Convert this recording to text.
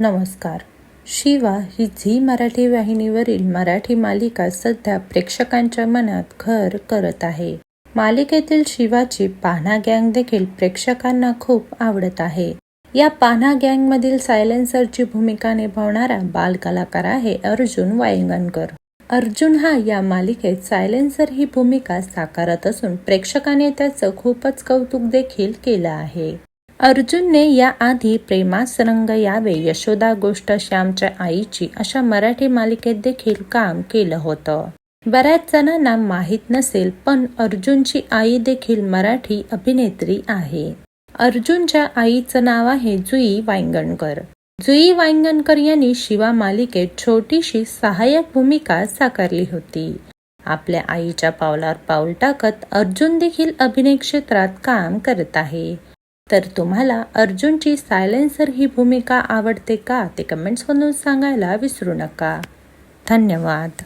नमस्कार. शिवा ही झी मराठी वाहिनीवरील मराठी मालिका सध्या प्रेक्षकांच्या मनात घर करत आहे. मालिकेतील शिवाची पान्हा गँग देखील प्रेक्षकांना खूप आवडत आहे. या पान्हा गँगमधील सायलेन्सरची भूमिका निभावणारा बालकलाकार आहे अर्जुन वायंगणकर. अर्जुन हा या मालिकेत सायलेन्सर ही भूमिका साकारत असून प्रेक्षकाने त्याचं खूपच कौतुक देखील केलं आहे. अर्जुनने याआधी प्रेमास रंग यावे यशोदा गोष्ट श्यामच्या आईची अशा मराठी मालिकेत देखील काम केलं होतं. बऱ्याच जणांना माहीत नसेल पण अर्जुनची आई देखील मराठी अभिनेत्री आहे. अर्जुनच्या आईचं नाव आहे जुई वांगणकर जुई वांगणकर यांनी शिवा मालिकेत छोटीशी सहाय्यक भूमिका साकारली होती. आपल्या आईच्या पावलावर पाऊल टाकत अर्जुन देखील अभिनय क्षेत्रात काम करत आहे. तर तुम्हाला अर्जुनची सायलेन्सर ही भूमिका आवडते का? ते कमेंट्समधून सांगायला विसरू नका. धन्यवाद.